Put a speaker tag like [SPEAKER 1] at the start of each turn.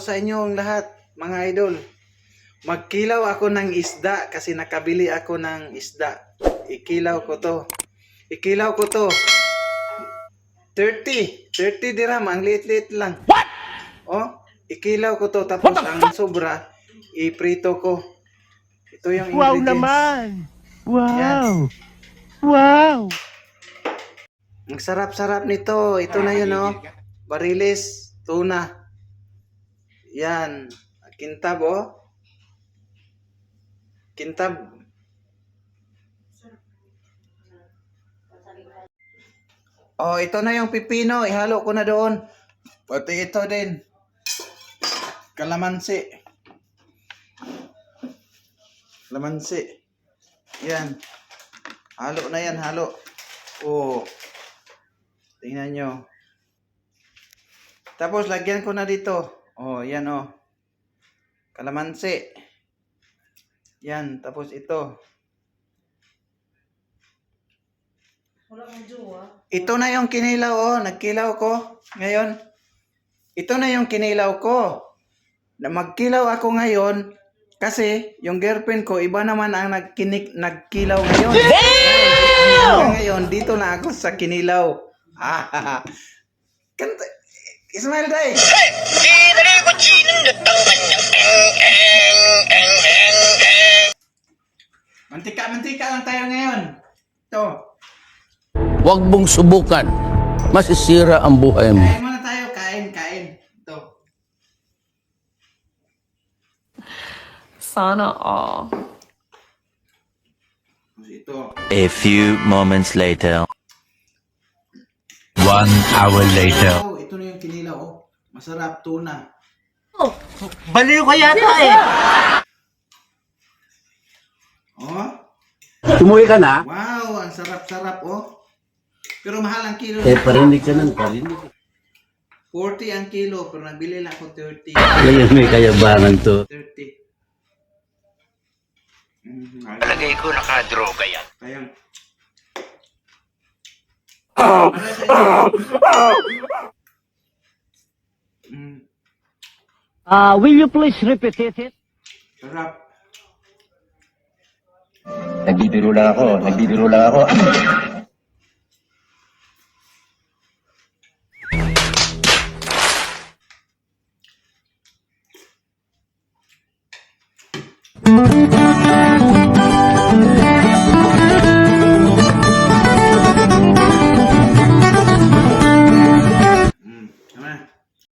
[SPEAKER 1] sa inyong lahat, mga idol. Magkilaw ako ng isda kasi nakabili ako ng isda. Ikilaw ko to. Ikilaw ko to. 30. 30 dirham. Ang liit-liit lang. What? Oh, ikilaw ko to. Tapos ang sobra, iprito ko. Ito yung
[SPEAKER 2] Wow naman! Wow!
[SPEAKER 1] Yan.
[SPEAKER 2] Wow!
[SPEAKER 1] Ang sarap-sarap nito. Ito na yun, oh. Bariles, tuna. Yan. Kintab, oh. Kintab. Oh, ito na yung pipino. Ihalo ko na doon. Pati ito din. Kalamansi. Kalamansi. Yan. Halo na yan, halo. Oh. Tingnan nyo. Tapos, lagyan ko na dito. Oh, yan oh. Kalamansi. Yan. Tapos ito. Ito na yung kinilaw oh. Nagkilaw ko. Ngayon. Ito na yung kinilaw ko. Na magkilaw ako ngayon. Kasi, yung girlfriend ko, iba naman ang nagkinik, nagkilaw ngayon. Hanggang ngayon, dito na ako sa kinilaw. Ah, Kanta, Ismail Day! Ito,
[SPEAKER 3] Huwag mong subukan. Masisira ang buhay mo.
[SPEAKER 1] kain muna tayo, kain, kain. Ito.
[SPEAKER 4] Sana all.
[SPEAKER 1] Ito.
[SPEAKER 5] A few moments later.
[SPEAKER 6] One hour later.
[SPEAKER 1] Oh, ito na yung kinilaw, oh. Masarap, tuna.
[SPEAKER 2] Baliw ka yata eh!
[SPEAKER 1] Oh,
[SPEAKER 3] Umuwi ka na?
[SPEAKER 1] wow, ang sarap-sarap, oh. Pero mahal ang kilo.
[SPEAKER 3] Eh, parinig ka ng parinig.
[SPEAKER 1] 40 ang kilo, pero nabili lang ako 30.
[SPEAKER 3] Ngayon may kayabangan to.
[SPEAKER 1] 30. Mm,
[SPEAKER 6] Lagay ko nakadroga yan.
[SPEAKER 1] Kayang. Mm,
[SPEAKER 2] Ah, will you please repeat it?
[SPEAKER 1] sarap.
[SPEAKER 6] Nagbibiro lang ako. Nagbibiro lang ako.